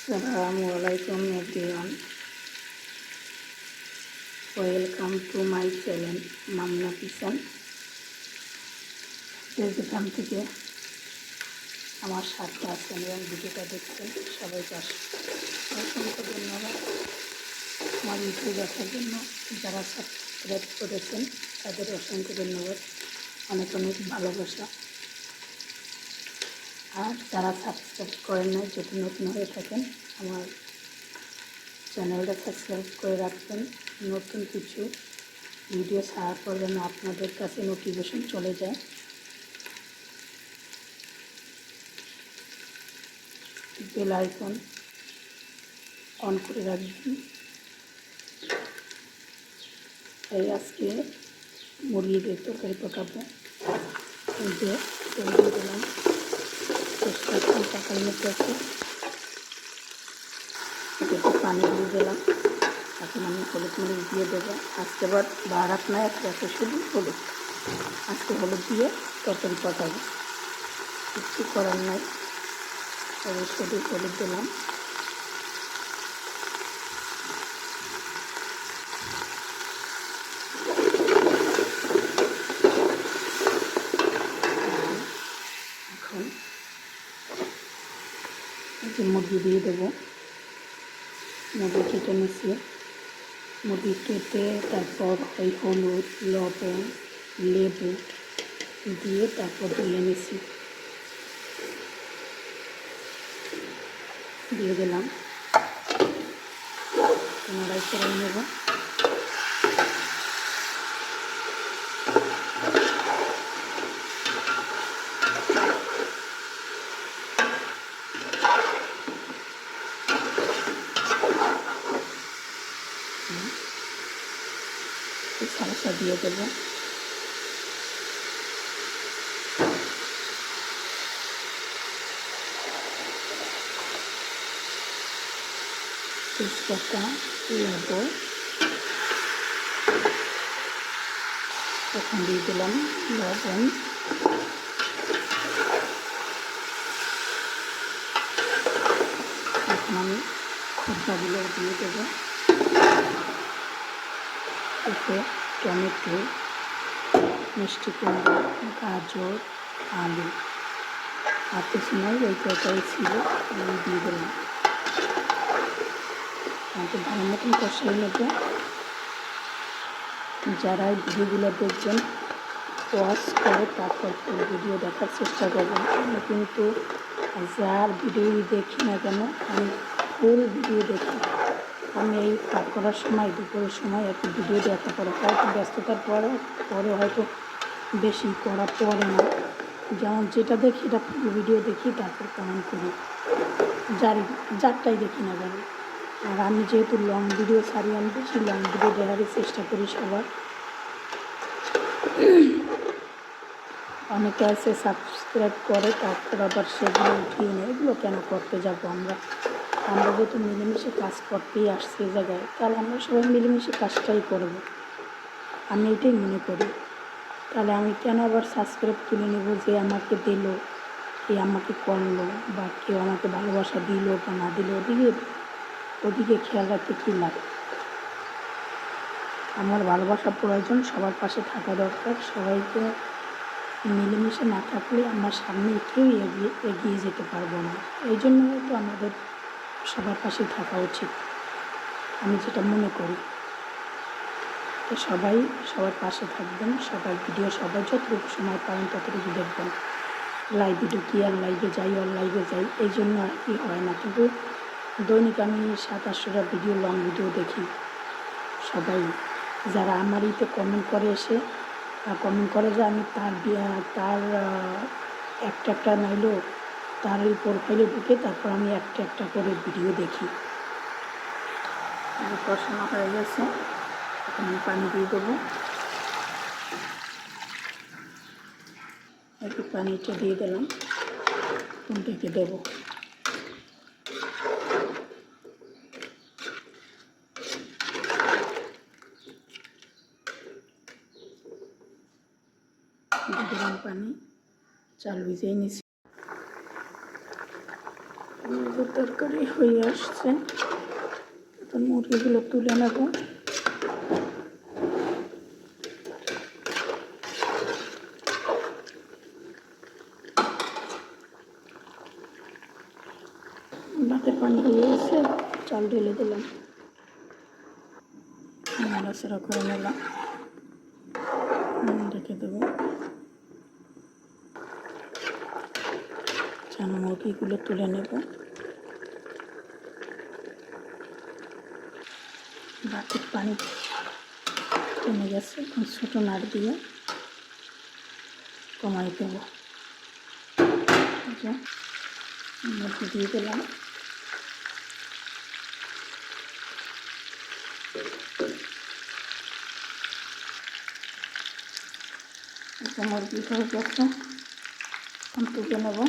আসসালামু আলাইকুম, everyone. Welcome to my channel, Mamna kitchen. যে যেখান থেকে আমার সাথে আছেন এবং ভিডিওটা দেখছেন সবাইকে অসংখ্য ধন্যবাদ। আমার ভিডিও দেখার জন্য যারা সাবস্ক্রাইব করেছেন, তাদের অসংখ্য ধন্যবাদ। অনেক অনেক ভালোবাসা। আর যারা সাবস্ক্রাইব করেন না যদি নতুন হয়ে থাকেন, আমার চ্যানেলটা সাবস্ক্রাইব করে রাখবেন। নতুন কিছু ভিডিও ছাড়ার পর যেন আপনাদের কাছে নোটিফিকেশন চলে যায়। বেল আইকন অন করে রাখবেন। এই আজকে মুরগিদের তরকারি পকাবো। দিয়ে দিলাম। পানি দিয়ে দিলাম। এখন আমি হলুদ দিয়ে দেবো। আজকে আবার বারাত না এক আছে শুধু হলুদ আজকে হলুদ দিয়ে তরকারি পাকাবো। কিছু করার নাই। শুধু হলুদ। দিলাম এখন এই যে মুরগি দিয়ে দেবো। মুরগি কেটে মিশিয়ে মুরগি কেটে তারপর ওই হলুদ, লবণ, লেবু দিয়ে তারপর ধুয়ে নিচ্ছি দিয়ে দিলাম। পুনরায় করে নেব। সালসা দিয়ে দেবো। তেজপাতা লবণ এখন দিয়ে দিলাম লবণ। এখন আমি খোদ্দাগুলো দিয়ে দেবো। এতে টমেটো, মিষ্টি কুমড়ো, গাজর, আলু। আর কিছু ওই তরকারি ছিল, আমি দিয়ে দিলাম। আমাকে ভালো মতন কষিয়ে নেব। যারা ভিডিওগুলো দেখবেন ওয়াশ করে তারপর ভিডিও দেখার চেষ্টা করবেন। আমি কিন্তু যার ভিডিও দেখি না কেন, আমি ফুল ভিডিও দেখি। আমি এই কাজ করার সময়, দুপুরের সময় একটু ভিডিও দেখা পড়ে হয়তো ব্যস্ততার পরে পরে হয়তো বেশি করা পড়ে না। যেমন যেটা দেখি, এটা ভিডিও দেখি, তারপর কমেন্ট করি। যার, যারটাই দেখি না কেন। আর আমি যেহেতু লং ভিডিও ছাড়ি আমি বেশি লং ভিডিও দেখারই চেষ্টা করি সবার। অনেকে আছে সাবস্ক্রাইব করে, তারপর আবার সেগুলো উঠিয়ে নেয়, এগুলো কেন করতে যাব আমরা? আমরা যেহেতু মিলেমিশে কাজ করতেই আসছি এই জায়গায়, তাহলে আমরা সবাই মিলেমিশে কাজটাই করব। আমি এটাই মনে করি। তাহলে আমি কেন আবার সাবস্ক্রাইব তুলে নেব যে আমাকে দিল, কে আমাকে করল বা কেউ আমাকে ভালোবাসা দিল বা না দিল, ওদিকে ওদিকে খেয়াল রাখতে কী লাভ আমার ভালোবাসা প্রয়োজন, সবার পাশে থাকা দরকার, সবাইকে মিলেমিশে না থাকলে আমরা সামনে কেউ এগিয়ে এগিয়ে যেতে পারব না। এই জন্য হয়তো আমাদের সবার পাশে থাকা উচিত। আমি যেটা মনে করি, তো সবাই সবার পাশে থাকবেন, সবার ভিডিও সবাই যতটুকু সময় পারেন ততটুকু দেখবেন। লাইভে ঢুকি আর লাইভে যাই আর লাইভে যাই, এই জন্য আর কি হয় না। কিন্তু দৈনিক আমি সাত, আটশোটা ভিডিও লং ভিডিও দেখি। সবাই যারা আমার ইতে কমেন্ট করে এসে কমেন্ট করে যে আমি তার তার একটা একটা নাইলেও তার এই প্রোফাইলে ঢুকে তারপর আমি একটা একটা করে ভিডিও দেখি। পড়াশোনা হয়ে গেছে আমি পানি দিয়ে দেবো। একটু পানিটা দিয়ে দিলাম ঢেকে দেবো। পানি, চাল ভিজিয়ে নিছি। মুরগির তরকারি হয়ে আসছে। এখন মুরগিগুলো তুলে নেব। ভাতের পানি হয়ে গেছে চাল ঢেলে দিলাম। নাড়াচাড়া করে নিলাম। রেখে দেবো। চানা মুরগিগুলো তুলে নেব। ভাতের পানি কমে গেছে, এখন ছোটো নাড় দিয়ে কমাই দেব। মুরগি দিয়ে দিলাম। মুরগি হয়ে গেছে, এখন তুলে নেব।